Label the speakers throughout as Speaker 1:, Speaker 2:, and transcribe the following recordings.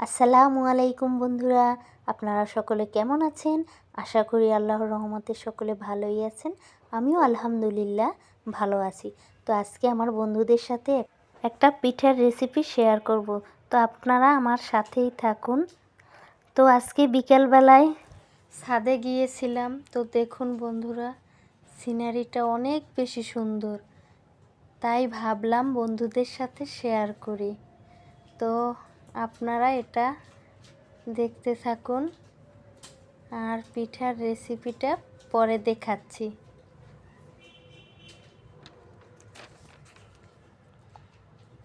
Speaker 1: আসসালামু আলাইকুম বন্ধুরা, আপনারা সকলে কেমন আছেন? আশা করি আল্লাহর রহমতে সকলে ভালোই আছেন। আমিও আলহামদুলিল্লাহ ভালো আছি। তো আজকে আমার বন্ধুদের সাথে একটা পিঠার রেসিপি শেয়ার করব। তো আপনারা আমার সাথেই থাকুন। তো আজকে বিকেলবেলায় ছাদে গিয়েছিলাম। তো দেখুন বন্ধুরা সিনারিটা অনেক বেশি সুন্দর। তাই ভাবলাম বন্ধুদের সাথে শেয়ার করি। তো আপনারা এটা দেখতে থাকুন। আর পিঠার রেসিপিটা পরে দেখাচ্ছি।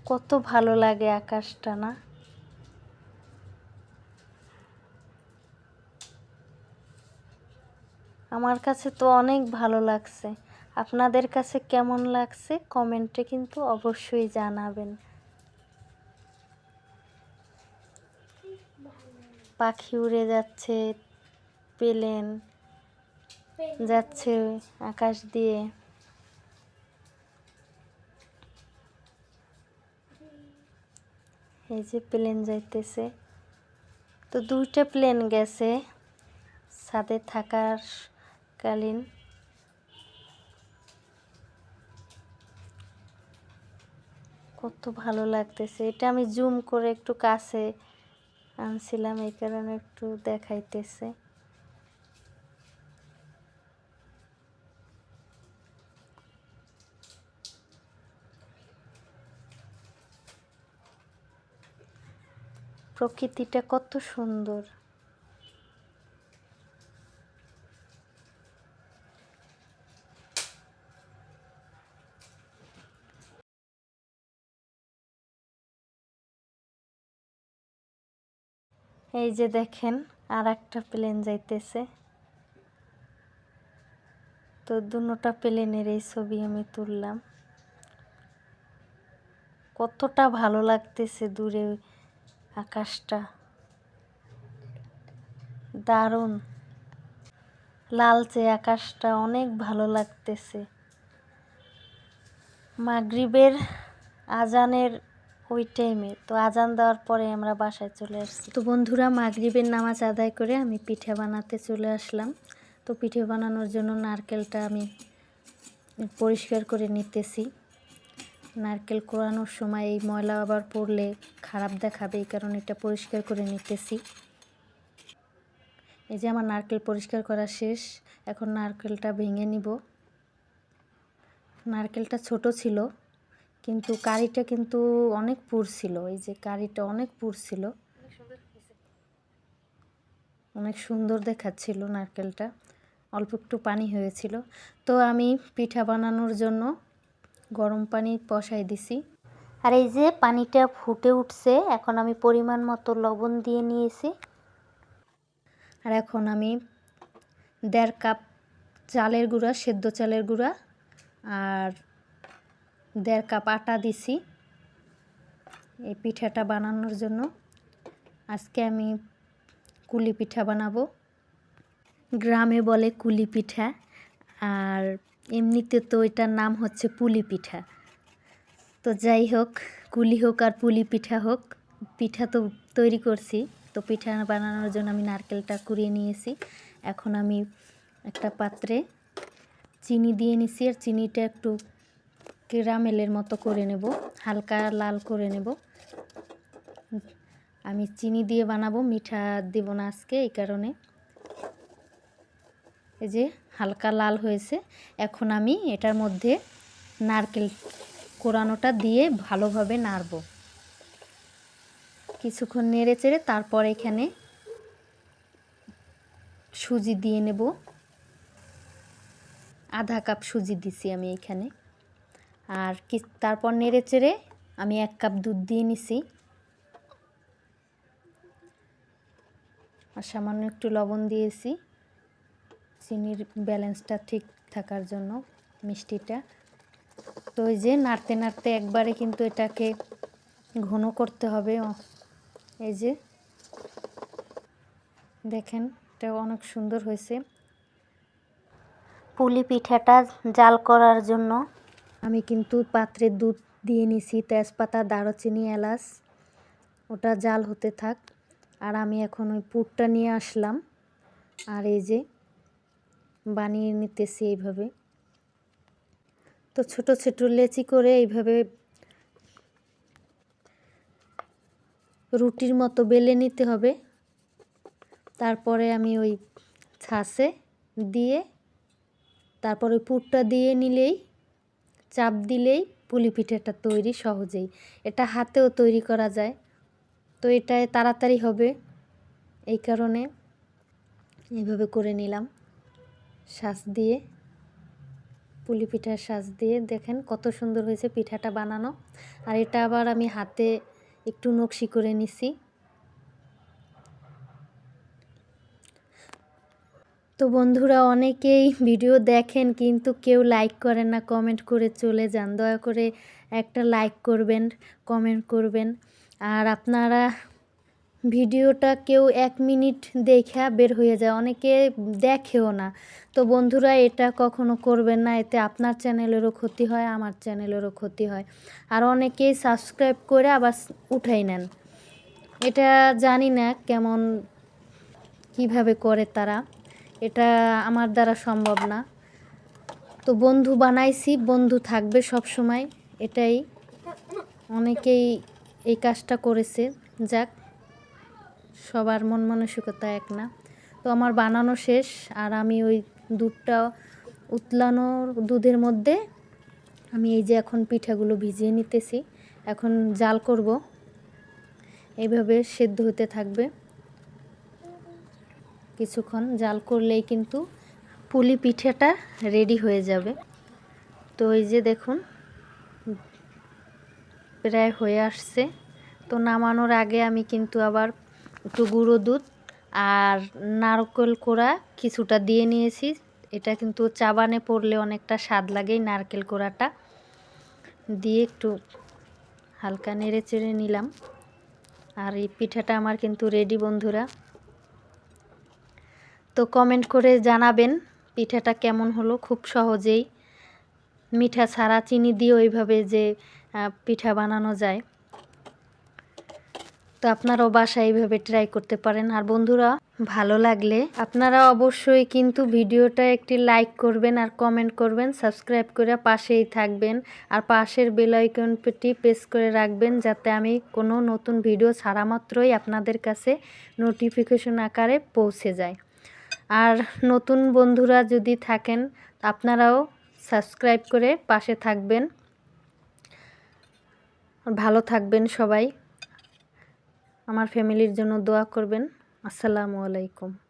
Speaker 1: কত ভালো লাগে আকাশটা, না? আমার কাছে তো অনেক ভালো লাগছে। আপনাদের কাছে কেমন লাগছে কমেন্টে কিন্তু অবশ্যই জানাবেন। পাখি উড়ে যাচ্ছে, প্লেন যাচ্ছে আকাশ দিয়ে। এই যে প্লেন যাইতেছে। তো দুইটা প্লেন গেছে ছাদে থাকার কালীন। কত ভালো লাগতেছে। এটা আমি জুম করে একটু কাছে আনছিলাম এই কারণে একটু দেখাইতেছে। প্রকৃতিটা কত সুন্দর। এই যে দেখেন আর একটা প্লেন যাইতেছে। তো দুটা প্লেনের এই ছবি আমি তুললাম। কতটা ভালো লাগতেছে দূরে আকাশটা। দারুণ। লালচে আকাশটা, অনেক ভালো লাগতেছে। মাগরিবের আজানের ওই টাইমে তো আজান দেওয়ার পরে আমরা বাসায় চলে আসছি। তো বন্ধুরা, মাগরিবের নামাজ আদায় করে আমি পিঠে বানাতে চলে আসলাম। তো পিঠে বানানোর জন্য নারকেলটা আমি পরিষ্কার করে নিতেছি। নারকেল কোরানোর সময় এই ময়লা আবার পড়লে খারাপ দেখাবে, এই কারণে এটা পরিষ্কার করে নিতেছি। এই যে আমার নারকেল পরিষ্কার করা শেষ, এখন নারকেলটা ভেঙে নিব। নারকেলটা ছোট ছিল কিন্তু কারিটা কিন্তু অনেক পুর ছিল এই যে কারিটা অনেক পুর ছিল। অনেক সুন্দর দেখাচ্ছিল নারকেলটা অল্প একটু পানি হয়েছিল। তো আমি পিঠা বানানোর জন্য গরম পানি বসাই দিছি। আর এই যে পানিটা ফুটে উঠছে এখন আমি পরিমাণ মতো লবণ দিয়ে নিয়েছি। আর এখন আমি দেড় কাপ চালের গুঁড়া সেদ্ধ চালের গুঁড়া আর দেড় কাপ আটা দিছি এই পিঠাটা বানানোর জন্য। আজকে আমি কুলি পিঠা বানাবো। গ্রামে বলে কুলি পিঠা, আর এমনিতে তো এটার নাম হচ্ছে পুলি পিঠা। তো যাই হোক, কুলি হোক আর পুলি পিঠা হোক, পিঠা তো তৈরি করছি। তো পিঠা বানানোর জন্য আমি নারকেলটা কুড়িয়ে নিয়েছি। এখন আমি একটা পাত্রে চিনি দিয়ে নিছি, আর চিনিটা একটু কেরামেলের মতো করে নেব, হালকা লাল করে নেব। আমি চিনি দিয়ে বানাবো, মিঠা দেব না আজকে এই কারণে। এই যে হালকা লাল হয়েছে, এখন আমি এটার মধ্যে নারকেল কোরানোটা দিয়ে ভালোভাবে নাড়ব। কিছুক্ষণ নেড়ে চেড়ে তারপর এখানে সুজি দিয়ে নেব। আধা কাপ সুজি দিছি আমি এখানে। আর কি, তারপর নেড়ে চেড়ে আমি এক কাপ দুধ দিয়ে নিছি। আর সামান্য একটু লবণ দিয়েছি। চিনির ব্যালেন্সটা ঠিক থাকার জন্য, মিষ্টিটা। তো ওই যে নাড়তে নাড়তে একবারে কিন্তু এটাকে ঘন করতে হবে। এই যে দেখেন, এটা অনেক সুন্দর হয়েছে। পুলি পিঠাটা জাল করার জন্য আমি কিন্তু পাত্রে দুধ দিয়ে নিছি, তেজপাতা, দারুচিনি, এলাচ, ওটা জাল হতে থাক। আর আমি এখন ওই পুরটা নিয়ে আসলাম। আর এই যে বানিয়ে নিতেছি এইভাবে। তো ছোট ছোট লেচি করে এইভাবে রুটির মতো বেলে নিতে হবে। তারপরে আমি ওই ছাসে দিয়ে, তারপর পুরটা দিয়ে নিলেই চাপ দিলেই পুলি পিঠাটা তৈরি সহজেই। এটা হাতেও তৈরি করা যায়। তো এটা তাড়াতাড়ি হবে। এই কারণে এভাবে করে নিলাম। শ্বাস দিয়ে পুলি পিঠার শ্বাস দিয়ে দেখেন কত সুন্দর হয়েছে পিঠাটা বানানো। আর এটা আবার আমি হাতে একটু নকশি করে নিছি। তো বন্ধুরা অনেকেই ভিডিও দেখেন কিন্তু কেউ লাইক করেন না কমেন্ট করে চলে যান। দয়া করে একটা লাইক করবেন কমেন্ট করবেন। আর আপনারা ভিডিওটা কেউ এক মিনিট দেখা বের হয়ে যায়, অনেকে দেখেও না। তো বন্ধুরা এটা কখনো করবেন না, এতে আপনার চ্যানেলেরও ক্ষতি হয়, আমার চ্যানেলেরও ক্ষতি হয়। আর অনেকেই সাবস্ক্রাইব করে আবার উঠাই নেন। এটা জানি না কেমন, কীভাবে করে তারা। এটা আমার দ্বারা সম্ভব না। তো বন্ধু বানাইছি, বন্ধু থাকবে সব সময়। এটাই অনেকেই এই কাজটা করেছে। যাক, সবার মন মানসিকতা এক না। তো আমার বানানো শেষ, আর আমি ওই দুধটা উতলানোর দুধের মধ্যে আমি এই যে এখন পিঠাগুলো ভিজিয়ে নিতেছি। এখন জাল করব। এইভাবে সেদ্ধ হতে থাকবে। কিছুক্ষণ জাল করলেই কিন্তু পুলি পিঠাটা রেডি হয়ে যাবে। তো এই যে দেখুন, প্রায় হয়ে আসছে। তো নামানোর আগে আমি কিন্তু আবার একটু গুঁড়ো দুধ আর নারকেল কোড়া কিছুটা দিয়ে নিয়েছি। এটা কিন্তু চাবানে পড়লে অনেকটা স্বাদ লাগে নারকেল কোড়াটা। দিয়ে একটু হালকা নেড়ে চেড়ে নিলাম। আর এই পিঠাটা আমার কিন্তু রেডি বন্ধুরা। তো কমেন্ট করে জানাবেন, পিঠাটা কেমন হলো? খুব সহজেই। মিঠা ছাড়া চিনি দিয়ে ওইভাবে যে পিঠা বানানো যায়। তো আপনারাও বাসায় এইভাবে ট্রাই করতে পারেন। আর বন্ধুরা, ভালো লাগলে আপনারা অবশ্যই কিন্তু ভিডিওটা একটি লাইক করবেন আর কমেন্ট করবেন সাবস্ক্রাইব করে পাশেই থাকবেন। আর পাশের বেলাইকনটি প্রেস করে রাখবেন, যাতে আমি কোনো নতুন ভিডিও ছাড়া মাত্রই আপনাদের কাছে নোটিফিকেশন আকারে পৌঁছে যায়। আর নতুন বন্ধুরা যদি থাকেন, আপনারাও সাবস্ক্রাইব করে পাশে থাকবেন। ভালো থাকবেন সবাই। আমার ফ্যামিলির জন্য দোয়া করবেন। আসসালামু আলাইকুম।